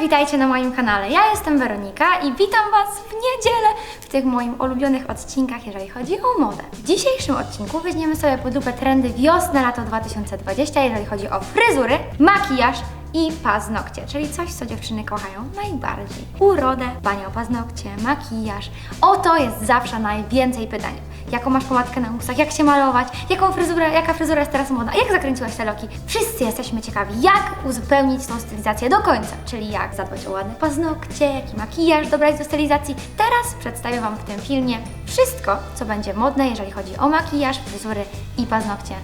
witajcie na moim kanale. Ja jestem Weronika i witam Was w niedzielę w tych moich ulubionych odcinkach, jeżeli chodzi o modę. W dzisiejszym odcinku weźmiemy sobie pod lupę trendy wiosna-lato 2020, jeżeli chodzi o fryzury, makijaż i paznokcie, czyli coś, co dziewczyny kochają najbardziej. Urodę, dbanie o paznokcie, makijaż. O to jest zawsze najwięcej pytań. Jaką masz pomadkę na ustach, jak się malować, jaką fryzurę, jaka fryzura jest teraz modna, jak zakręciłaś te loki. Wszyscy jesteśmy ciekawi, jak uzupełnić tą stylizację do końca, czyli jak zadbać o ładne paznokcie, jaki makijaż dobrać do stylizacji. Teraz przedstawię Wam w tym filmie wszystko, co będzie modne, jeżeli chodzi o makijaż, fryzury i paznokcie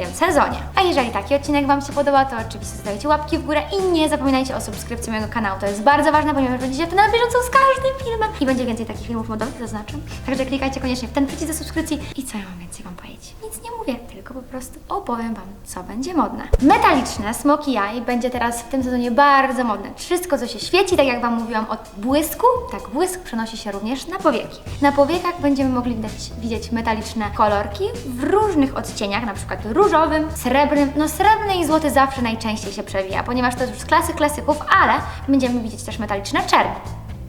tym sezonie. A jeżeli taki odcinek Wam się podoba, to oczywiście zostawiajcie łapki w górę i nie zapominajcie o subskrypcji mojego kanału. To jest bardzo ważne, ponieważ będziecie wtedy na bieżąco z każdym filmem i będzie więcej takich filmów modowych, zaznaczam. Także klikajcie koniecznie w ten przycisk do subskrypcji i co ja mam więcej Wam powiedzieć? Nic nie mówię, tylko po prostu opowiem Wam, co będzie modne. Metaliczne Smoky Eye będzie teraz w tym sezonie bardzo modne. Wszystko, co się świeci, tak jak Wam mówiłam, od błysku, tak błysk przenosi się również na powieki. Na powiekach będziemy mogli widać, widzieć metaliczne kolorki w różnych odcieniach, na przykład różowym, srebrnym. No srebrny i złoty zawsze najczęściej się przewija, ponieważ to już klasy klasyków, ale będziemy widzieć też metaliczne czerń.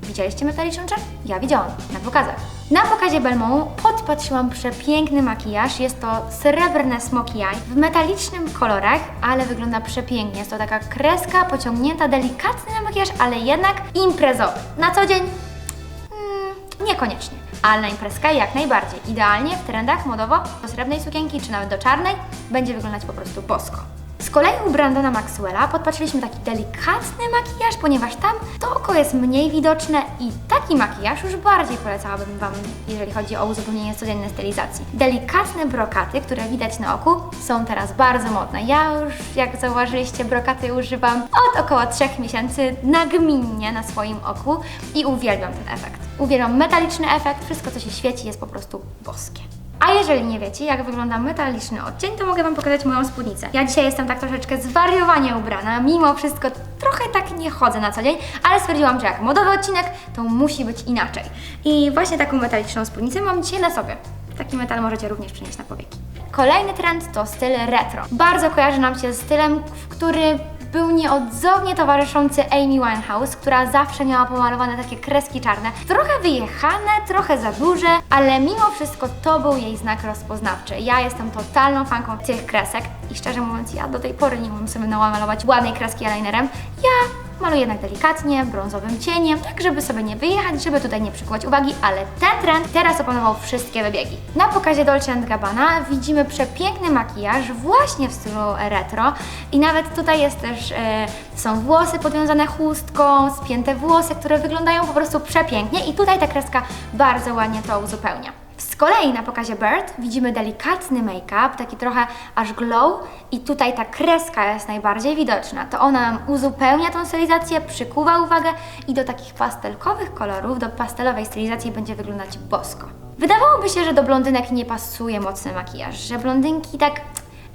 Widzieliście metaliczną czerń? Ja widziałam, na pokazach. Na pokazie Belmont podpatrzyłam przepiękny makijaż. Jest to srebrne smoky eye w metalicznym kolorach, ale wygląda przepięknie. Jest to taka kreska pociągnięta, delikatny makijaż, ale jednak imprezowy. Na co dzień Mm, niekoniecznie, ale na imprezkę jak najbardziej. Idealnie w trendach modowo do srebrnej sukienki czy nawet do czarnej będzie wyglądać po prostu bosko. Z kolei u Brandona Maxwella podpatrzyliśmy taki delikatny makijaż, ponieważ tam to oko jest mniej widoczne i taki makijaż już bardziej polecałabym Wam, jeżeli chodzi o uzupełnienie codziennej stylizacji. Delikatne brokaty, które widać na oku, są teraz bardzo modne. Ja już, jak zauważyliście, brokaty używam od około 3 miesięcy nagminnie na swoim oku i uwielbiam ten efekt. Uwielbiam metaliczny efekt, wszystko co się świeci jest po prostu boskie. A jeżeli nie wiecie, jak wygląda metaliczny odcień, to mogę Wam pokazać moją spódnicę. Ja dzisiaj jestem tak troszeczkę zwariowanie ubrana, mimo wszystko trochę tak nie chodzę na co dzień, ale stwierdziłam, że jak modowy odcinek, to musi być inaczej. I właśnie taką metaliczną spódnicę mam dzisiaj na sobie. Taki metal możecie również przynieść na powieki. Kolejny trend to styl retro. Bardzo kojarzy nam się z stylem, w który był nieodzownie towarzyszący Amy Winehouse, która zawsze miała pomalowane takie kreski czarne. Trochę wyjechane, trochę za duże, ale mimo wszystko to był jej znak rozpoznawczy. Ja jestem totalną fanką tych kresek i szczerze mówiąc, ja do tej pory nie umiem sobie namalować ładnej kreski eyelinerem. Ja maluję jednak delikatnie, brązowym cieniem, tak żeby sobie nie wyjechać, żeby tutaj nie przykuwać uwagi, ale ten trend teraz opanował wszystkie wybiegi. Na pokazie Dolce Gabbana widzimy przepiękny makijaż właśnie w stylu retro i nawet tutaj jest też, e, są włosy podwiązane chustką, spięte włosy, które wyglądają po prostu przepięknie i tutaj ta kreska bardzo ładnie to uzupełnia. Kolei na pokazie Bird widzimy delikatny make-up, taki trochę aż glow i tutaj ta kreska jest najbardziej widoczna. To ona nam uzupełnia tą stylizację, przykuwa uwagę i do takich pastelkowych kolorów, do pastelowej stylizacji będzie wyglądać bosko. Wydawałoby się, że do blondynek nie pasuje mocny makijaż, że blondynki tak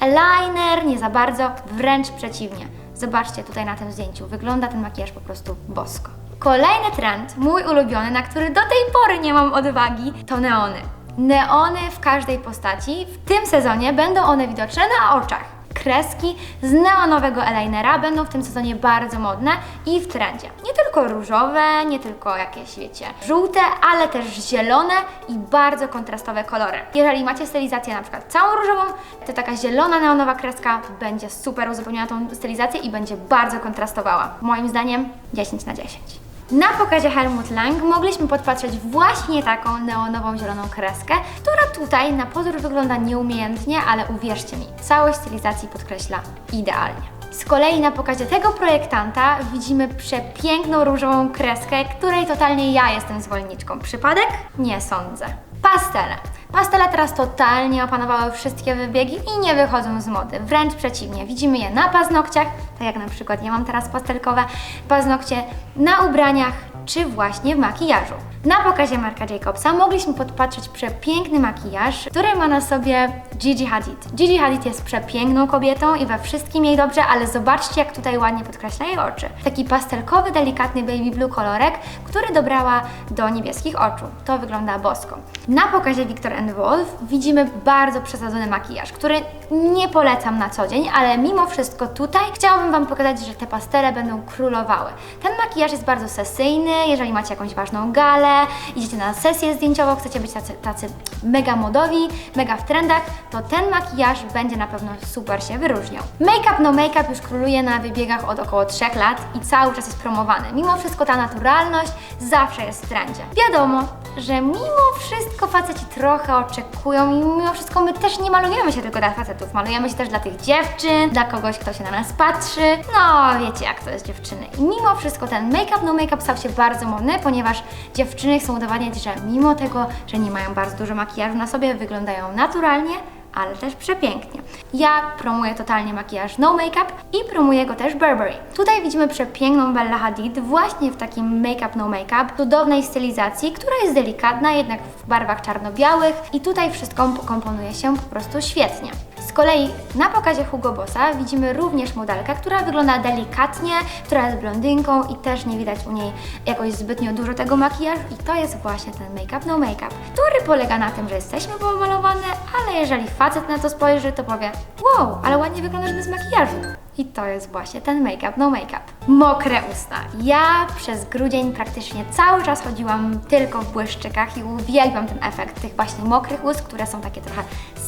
eyeliner nie za bardzo, wręcz przeciwnie. Zobaczcie tutaj na tym zdjęciu, wygląda ten makijaż po prostu bosko. Kolejny trend, mój ulubiony, na który do tej pory nie mam odwagi, to neony. Neony w każdej postaci. W tym sezonie będą one widoczne na oczach. Kreski z neonowego eyelinera będą w tym sezonie bardzo modne i w trendzie. Nie tylko różowe, nie tylko jakieś, wiecie, żółte, ale też zielone i bardzo kontrastowe kolory. Jeżeli macie stylizację na przykład całą różową, to taka zielona neonowa kreska będzie super uzupełniała tą stylizację i będzie bardzo kontrastowała. Moim zdaniem 10 na 10. Na pokazie Helmut Lang mogliśmy podpatrzeć właśnie taką neonową zieloną kreskę, która tutaj na pozór wygląda nieumiejętnie, ale uwierzcie mi, całość stylizacji podkreśla idealnie. Z kolei na pokazie tego projektanta widzimy przepiękną różową kreskę, której totalnie ja jestem zwolenniczką. Przypadek? Nie sądzę. Pastele. Pastele teraz totalnie opanowały wszystkie wybiegi i nie wychodzą z mody. Wręcz przeciwnie, widzimy je na paznokciach, tak jak na przykład ja mam teraz pastelkowe paznokcie, na ubraniach czy właśnie w makijażu. Na pokazie Marka Jacobsa mogliśmy podpatrzeć przepiękny makijaż, który ma na sobie Gigi Hadid. Gigi Hadid jest przepiękną kobietą i we wszystkim jej dobrze, ale zobaczcie jak tutaj ładnie podkreśla jej oczy. Taki pastelkowy, delikatny baby blue kolorek, który dobrała do niebieskich oczu. To wygląda bosko. Na pokazie Victor Wolf widzimy bardzo przesadzony makijaż, który nie polecam na co dzień, ale mimo wszystko tutaj chciałabym Wam pokazać, że te pastele będą królowały. Ten makijaż jest bardzo sesyjny, jeżeli macie jakąś ważną galę, idziecie na sesję zdjęciową, chcecie być tacy, tacy mega modowi, mega w trendach, to ten makijaż będzie na pewno super się wyróżniał. Make-up no make-up już króluje na wybiegach od około 3 lat i cały czas jest promowany. Mimo wszystko ta naturalność zawsze jest w trendzie. Wiadomo, że mimo wszystko faceci trochę oczekują i mimo wszystko my też nie malujemy się tylko dla facetów, malujemy się też dla tych dziewczyn, dla kogoś, kto się na nas patrzy. No, wiecie jak to jest dziewczyny. I mimo wszystko ten make-up no make-up stał się bardzo modny, ponieważ dziewczyny chcą udowadniać, że mimo tego, że nie mają bardzo dużo makijażu na sobie, wyglądają naturalnie, ale też przepięknie. Ja promuję totalnie makijaż no make-up i promuję go też Burberry. Tutaj widzimy przepiękną Bella Hadid właśnie w takim make-up no make-up, cudownej stylizacji, która jest delikatna, jednak w barwach czarno-białych i tutaj wszystko komponuje się po prostu świetnie. Kolei na pokazie Hugo Bossa widzimy również modelkę, która wygląda delikatnie, która jest blondynką i też nie widać u niej jakoś zbytnio dużo tego makijażu i to jest właśnie ten make-up no make-up, który polega na tym, że jesteśmy pomalowane, ale jeżeli facet na to spojrzy, to powie wow, ale ładnie wyglądasz bez makijażu. I to jest właśnie ten make-up, no make-up. Mokre usta. Ja przez grudzień praktycznie cały czas chodziłam tylko w błyszczykach i uwielbiam ten efekt tych właśnie mokrych ust, które są takie trochę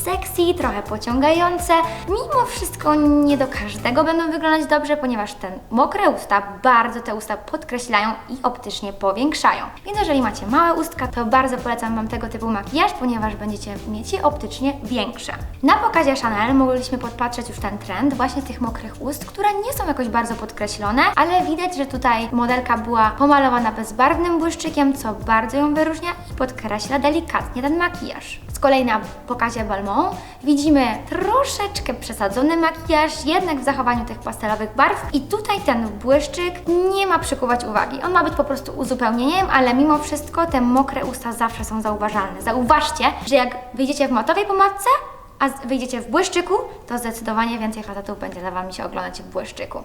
sexy, trochę pociągające. Mimo wszystko nie do każdego będą wyglądać dobrze, ponieważ te mokre usta bardzo te usta podkreślają i optycznie powiększają. Więc jeżeli macie małe ustka, to bardzo polecam Wam tego typu makijaż, ponieważ będziecie mieć je optycznie większe. Na pokazie Chanel mogliśmy podpatrzeć już ten trend właśnie tych mokrych ust, które nie są jakoś bardzo podkreślone, ale widać, że tutaj modelka była pomalowana bezbarwnym błyszczykiem, co bardzo ją wyróżnia i podkreśla delikatnie ten makijaż. Z kolei na pokazie Balmain widzimy troszeczkę przesadzony makijaż, jednak w zachowaniu tych pastelowych barw i tutaj ten błyszczyk nie ma przykuwać uwagi. On ma być po prostu uzupełnieniem, ale mimo wszystko te mokre usta zawsze są zauważalne. Zauważcie, że jak wyjdziecie w matowej pomadce, a wyjdziecie w błyszczyku, to zdecydowanie więcej facetów będzie za Wami się oglądać w błyszczyku.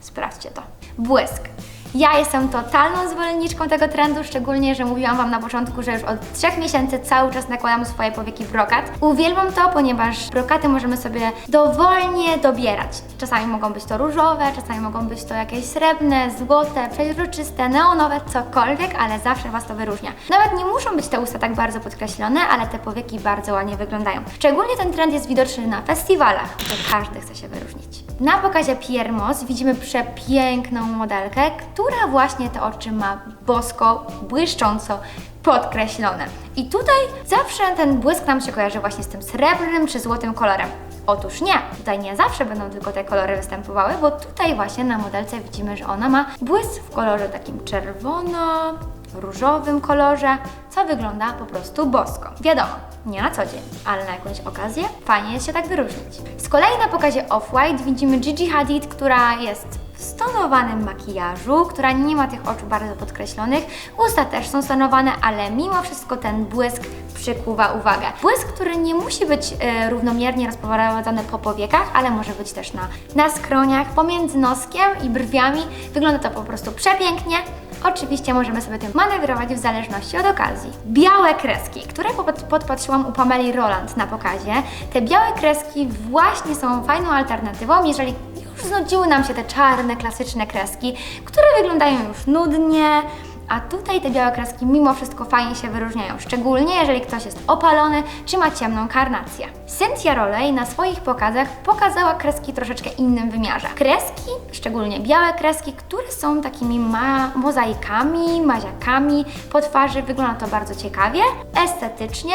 Sprawdźcie to. Błysk. Ja jestem totalną zwolenniczką tego trendu, szczególnie, że mówiłam Wam na początku, że już od trzech miesięcy cały czas nakładam swoje powieki brokat. Uwielbiam to, ponieważ brokaty możemy sobie dowolnie dobierać. Czasami mogą być to różowe, czasami mogą być to jakieś srebrne, złote, przeźroczyste, neonowe, cokolwiek, ale zawsze Was to wyróżnia. Nawet nie muszą być te usta tak bardzo podkreślone, ale te powieki bardzo ładnie wyglądają. Szczególnie ten trend jest widoczny na festiwalach, gdzie każdy chce się wyróżnić. Na pokazie Pierre Moss widzimy przepiękną modelkę, która właśnie te oczy ma bosko, błyszcząco podkreślone. I tutaj zawsze ten błysk nam się kojarzy właśnie z tym srebrnym czy złotym kolorem. Otóż nie, tutaj nie zawsze będą tylko te kolory występowały, bo tutaj właśnie na modelce widzimy, że ona ma błysk w kolorze takim czerwono, różowym kolorze, co wygląda po prostu bosko. Wiadomo, nie na co dzień, ale na jakąś okazję fajnie jest się tak wyróżnić. Z kolei na pokazie Off-White widzimy Gigi Hadid, która jest stonowanym makijażu, która nie ma tych oczu bardzo podkreślonych. Usta też są stonowane, ale mimo wszystko ten błysk przykuwa uwagę. Błysk, który nie musi być e, równomiernie rozprowadzony po powiekach, ale może być też na, na skroniach, pomiędzy noskiem i brwiami. Wygląda to po prostu przepięknie. Oczywiście możemy sobie tym manewrować w zależności od okazji. Białe kreski, które pod- podpatrzyłam u Pameli Roland na pokazie. Te białe kreski właśnie są fajną alternatywą, jeżeli znudziły nam się te czarne, klasyczne kreski, które wyglądają już nudnie, a tutaj te białe kreski mimo wszystko fajnie się wyróżniają, szczególnie jeżeli ktoś jest opalony czy ma ciemną karnację. Cynthia Roley na swoich pokazach pokazała kreski troszeczkę innym wymiarze. Kreski, szczególnie białe kreski, które są takimi ma mozaikami, maziakami po twarzy, wygląda to bardzo ciekawie, estetycznie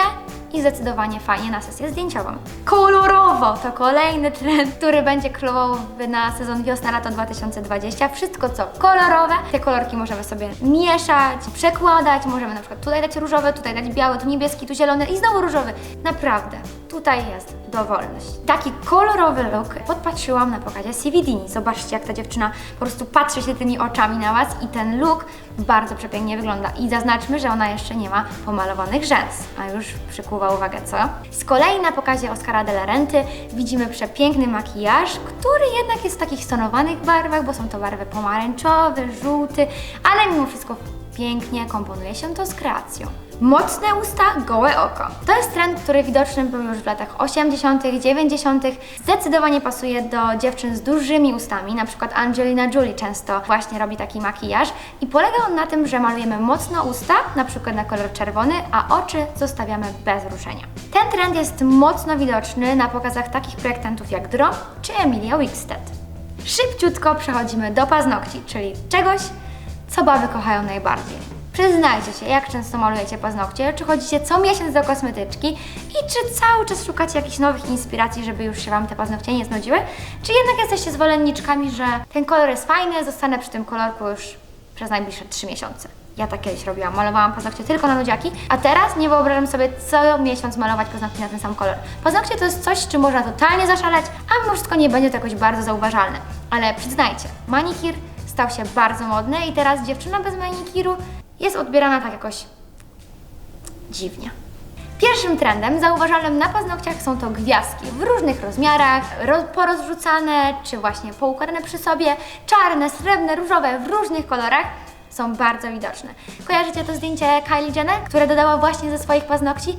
i zdecydowanie fajnie na sesję zdjęciową. Kolorowo to kolejny trend, który będzie królował na sezon wiosna-lato 2020. Wszystko co kolorowe, te kolorki możemy sobie mieszać, przekładać, możemy na przykład tutaj dać różowe, tutaj dać biały, tu niebieski, tu zielony i znowu różowy. Naprawdę, tutaj jest dowolność. Taki kolorowy look podpatrzyłam na pokazie CVD. Zobaczcie jak ta dziewczyna po prostu patrzy się tymi oczami na Was i ten look bardzo przepięknie wygląda. I zaznaczmy, że ona jeszcze nie ma pomalowanych rzęs, a już przykuwa uwagę, co? Z kolei na pokazie Oscara de la Renty widzimy przepiękny makijaż, który jednak jest w takich stonowanych barwach, bo są to barwy pomarańczowy, żółty, ale mimo wszystko pięknie komponuje się to z kreacją. Mocne usta, gołe oko. To jest trend, który widoczny był już w latach 80., 90. Zdecydowanie pasuje do dziewczyn z dużymi ustami, na przykład Angelina Jolie często właśnie robi taki makijaż i polega on na tym, że malujemy mocno usta, na przykład na kolor czerwony, a oczy zostawiamy bez ruszenia. Ten trend jest mocno widoczny na pokazach takich projektantów jak Dro czy Emilia Wickstead. Szybciutko przechodzimy do paznokci, czyli czegoś, co baby kochają najbardziej. Przyznajcie się, jak często malujecie paznokcie, czy chodzicie co miesiąc do kosmetyczki i czy cały czas szukacie jakichś nowych inspiracji, żeby już się Wam te paznokcie nie znudziły, czy jednak jesteście zwolenniczkami, że ten kolor jest fajny, zostanę przy tym kolorku już przez najbliższe 3 miesiące. Ja tak kiedyś robiłam, malowałam paznokcie tylko na nudziaki, a teraz nie wyobrażam sobie co miesiąc malować paznokcie na ten sam kolor. Paznokcie to jest coś, czym można totalnie zaszaleć, a mimo wszystko nie będzie to jakoś bardzo zauważalne. Ale przyznajcie, manikir stał się bardzo modny i teraz dziewczyna bez manikiru jest odbierana tak jakoś dziwnie. Pierwszym trendem zauważalnym na paznokciach są to gwiazdki w różnych rozmiarach, roz, porozrzucane czy właśnie poukładane przy sobie, czarne, srebrne, różowe, w różnych kolorach są bardzo widoczne. Kojarzycie to zdjęcie Kylie Jenner, które dodała właśnie ze swoich paznokci?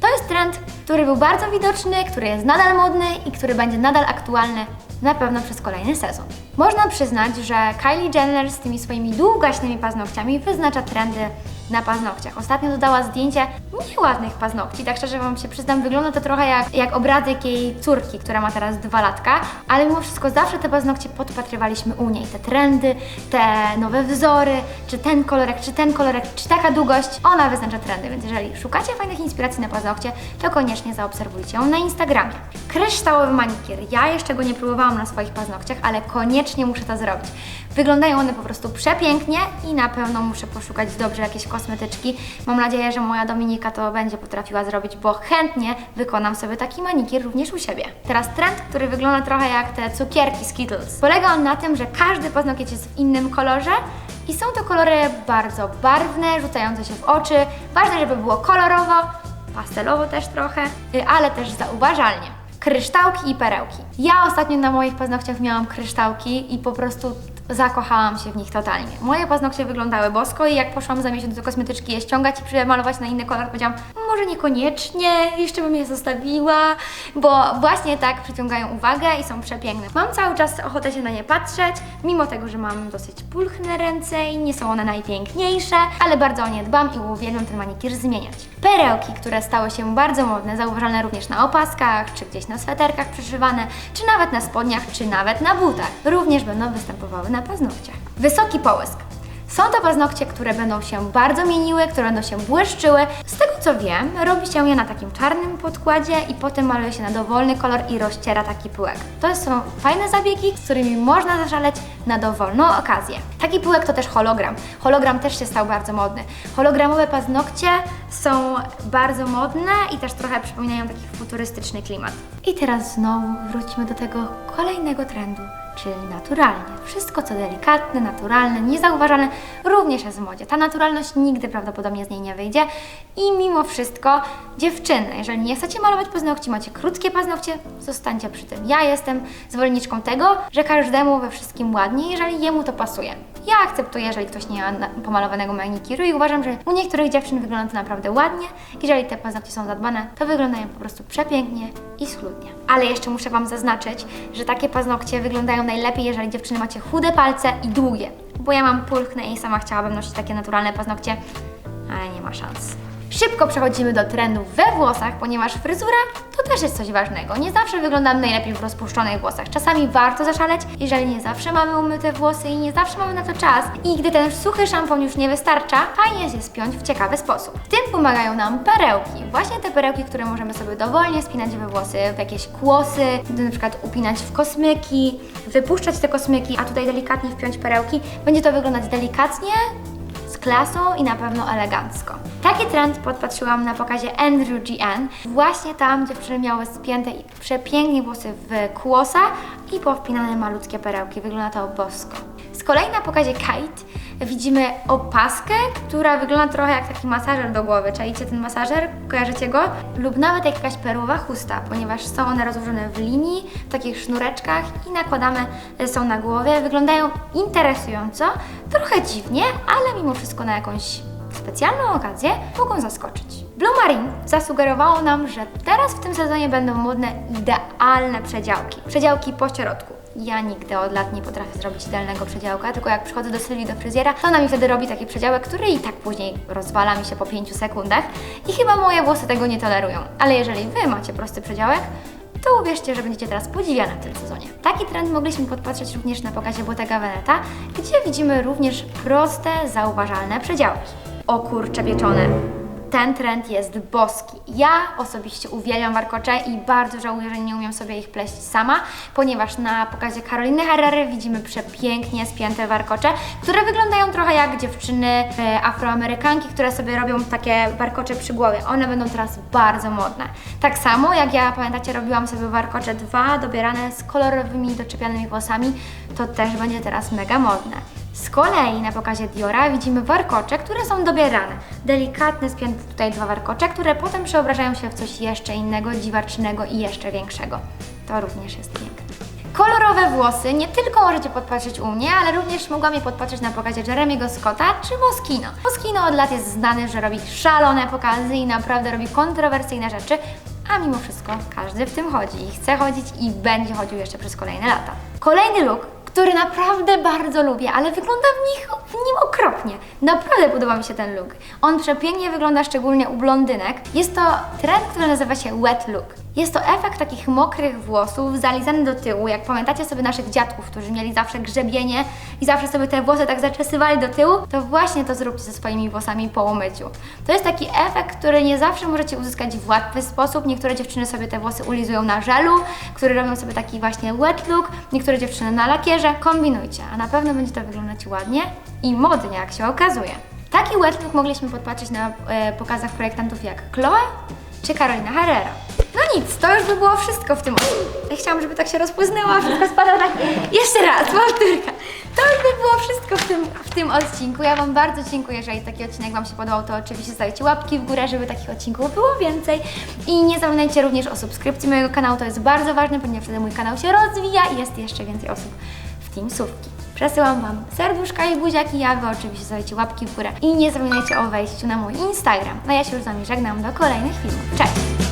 To jest trend, który był bardzo widoczny, który jest nadal modny i który będzie nadal aktualny na pewno przez kolejny sezon. Można przyznać, że Kylie Jenner z tymi swoimi długaśnymi paznokciami wyznacza trendy na paznokciach. Ostatnio dodała zdjęcie nieładnych paznokci, tak szczerze Wam się przyznam, wygląda to trochę jak, jak obrazek jej córki, która ma teraz dwa latka, ale mimo wszystko zawsze te paznokcie podpatrywaliśmy u niej. Te trendy, te nowe wzory, czy ten kolorek, czy ten kolorek, czy taka długość, ona wyznacza trendy, więc jeżeli szukacie fajnych inspiracji na paznokcie, to koniecznie zaobserwujcie ją na Instagramie. Kryształowy manikir. Ja jeszcze go nie próbowałam na swoich paznokciach, ale koniecznie muszę to zrobić. Wyglądają one po prostu przepięknie i na pewno muszę poszukać dobrze jakieś kosmetyczki. Mam nadzieję, że moja Dominika to będzie potrafiła zrobić, bo chętnie wykonam sobie taki manikir również u siebie. Teraz trend, który wygląda trochę jak te cukierki Skittles. Polega on na tym, że każdy paznokieć jest w innym kolorze i są to kolory bardzo barwne, rzucające się w oczy. Ważne, żeby było kolorowo, pastelowo też trochę, y, ale też zauważalnie. Kryształki i perełki. Ja ostatnio na moich paznokciach miałam kryształki i po prostu zakochałam się w nich totalnie. Moje paznokcie wyglądały bosko i jak poszłam za miesiąc do kosmetyczki je ściągać i przemalować na inny kolor, powiedziałam, może niekoniecznie, jeszcze bym je zostawiła, bo właśnie tak przyciągają uwagę i są przepiękne. Mam cały czas ochotę się na nie patrzeć, mimo tego, że mam dosyć pulchne ręce i nie są one najpiękniejsze, ale bardzo o nie dbam i uwielbiam ten manikir zmieniać. Perełki, które stały się bardzo modne, zauważalne również na opaskach, czy gdzieś na sweterkach przyszywane, czy nawet na spodniach, czy nawet na butach, również będą występowały paznokciach. Wysoki połysk. Są to paznokcie, które będą się bardzo mieniły, które będą się błyszczyły. Z tego co wiem, robi się je na takim czarnym podkładzie i potem maluje się na dowolny kolor i rozciera taki pyłek. To są fajne zabiegi, z którymi można zaszaleć na dowolną okazję. Taki pyłek to też hologram. Hologram też się stał bardzo modny. Hologramowe paznokcie są bardzo modne i też trochę przypominają taki futurystyczny klimat. I teraz znowu wróćmy do tego kolejnego trendu czyli naturalnie. Wszystko, co delikatne, naturalne, niezauważalne, również jest w modzie. Ta naturalność nigdy prawdopodobnie z niej nie wyjdzie i mimo wszystko, dziewczyny, jeżeli nie chcecie malować paznokci, macie krótkie paznokcie, zostańcie przy tym. Ja jestem zwolenniczką tego, że każdemu we wszystkim ładnie, jeżeli jemu to pasuje. Ja akceptuję, jeżeli ktoś nie ma pomalowanego manikiru i uważam, że u niektórych dziewczyn wygląda to naprawdę ładnie. Jeżeli te paznokcie są zadbane, to wyglądają po prostu przepięknie i schludnie. Ale jeszcze muszę Wam zaznaczyć, że takie paznokcie wyglądają najlepiej, jeżeli dziewczyny macie chude palce i długie. Bo ja mam pulchne i sama chciałabym nosić takie naturalne paznokcie, ale nie ma szans. Szybko przechodzimy do trendów we włosach, ponieważ fryzura to też jest coś ważnego. Nie zawsze wyglądamy najlepiej w rozpuszczonych włosach. Czasami warto zaszaleć, jeżeli nie zawsze mamy umyte włosy i nie zawsze mamy na to czas. I gdy ten suchy szampon już nie wystarcza, fajnie jest je spiąć w ciekawy sposób. W tym pomagają nam perełki. Właśnie te perełki, które możemy sobie dowolnie spinać we włosy, w jakieś kłosy, na przykład upinać w kosmyki, wypuszczać te kosmyki, a tutaj delikatnie wpiąć perełki. Będzie to wyglądać delikatnie, klasą i na pewno elegancko. Taki trend podpatrzyłam na pokazie Andrew GN. Właśnie tam dziewczyny miały spięte i przepięknie włosy w kłosa i powpinane malutkie perełki. Wygląda to bosko. Z kolei na pokazie Kate widzimy opaskę, która wygląda trochę jak taki masażer do głowy. Czajcie ten masażer? Kojarzycie go? Lub nawet jak jakaś perłowa chusta, ponieważ są one rozłożone w linii, w takich sznureczkach i nakładane są na głowie. Wyglądają interesująco, trochę dziwnie, ale mimo wszystko na jakąś specjalną okazję mogą zaskoczyć. Blue Marine zasugerowało nam, że teraz w tym sezonie będą modne idealne przedziałki. Przedziałki po środku. Ja nigdy od lat nie potrafię zrobić idealnego przedziałka, tylko jak przychodzę do Sylwii do fryzjera, to ona mi wtedy robi taki przedziałek, który i tak później rozwala mi się po 5 sekundach i chyba moje włosy tego nie tolerują. Ale jeżeli Wy macie prosty przedziałek, to uwierzcie, że będziecie teraz podziwiane w tym sezonie. Taki trend mogliśmy podpatrzeć również na pokazie Bottega Veneta, gdzie widzimy również proste, zauważalne przedziałki. O kurcze pieczone. Ten trend jest boski. Ja osobiście uwielbiam warkocze i bardzo żałuję, że nie umiem sobie ich pleść sama, ponieważ na pokazie Karoliny Herrery widzimy przepięknie spięte warkocze, które wyglądają trochę jak dziewczyny e, afroamerykanki, które sobie robią takie warkocze przy głowie. One będą teraz bardzo modne. Tak samo jak ja, pamiętacie, robiłam sobie warkocze dwa, dobierane z kolorowymi, doczepianymi włosami, to też będzie teraz mega modne. Z kolei na pokazie Diora widzimy warkocze, które są dobierane. Delikatne, spięte tutaj dwa warkocze, które potem przeobrażają się w coś jeszcze innego, dziwacznego i jeszcze większego. To również jest piękne. Kolorowe włosy nie tylko możecie podpatrzeć u mnie, ale również mogłam je podpatrzeć na pokazie Jeremiego Scotta czy Moschino. Moschino od lat jest znany, że robi szalone pokazy i naprawdę robi kontrowersyjne rzeczy, a mimo wszystko każdy w tym chodzi i chce chodzić i będzie chodził jeszcze przez kolejne lata. Kolejny look, który naprawdę bardzo lubię, ale wygląda w, nich, w nim okropnie. Naprawdę podoba mi się ten look. On przepięknie wygląda szczególnie u blondynek. Jest to trend, który nazywa się wet look. Jest to efekt takich mokrych włosów zalizany do tyłu. Jak pamiętacie sobie naszych dziadków, którzy mieli zawsze grzebienie i zawsze sobie te włosy tak zaczesywali do tyłu, to właśnie to zróbcie ze swoimi włosami po umyciu. To jest taki efekt, który nie zawsze możecie uzyskać w łatwy sposób. Niektóre dziewczyny sobie te włosy ulizują na żelu, które robią sobie taki właśnie wet look, niektóre dziewczyny na lakierze. Kombinujcie, a na pewno będzie to wyglądać ładnie i modnie, jak się okazuje. Taki wet look mogliśmy podpatrzeć na e, pokazach projektantów jak Chloe czy Carolina Herrera. No nic, to już by było wszystko w tym odcinku. Ja chciałam, żeby tak się rozpłynęła, wszystko spada tak. Jeszcze raz, powtórka. To już by było wszystko w tym, w tym odcinku. Ja Wam bardzo dziękuję, jeżeli taki odcinek Wam się podobał, to oczywiście zostawicie łapki w górę, żeby takich odcinków było więcej. I nie zapominajcie również o subskrypcji mojego kanału, to jest bardzo ważne, ponieważ wtedy mój kanał się rozwija i jest jeszcze więcej osób w Team Sówki. Przesyłam Wam serduszka i buziaki, a Wy oczywiście zostawicie łapki w górę. I nie zapominajcie o wejściu na mój Instagram. No ja się już z Wami żegnam do kolejnych filmów. Cześć!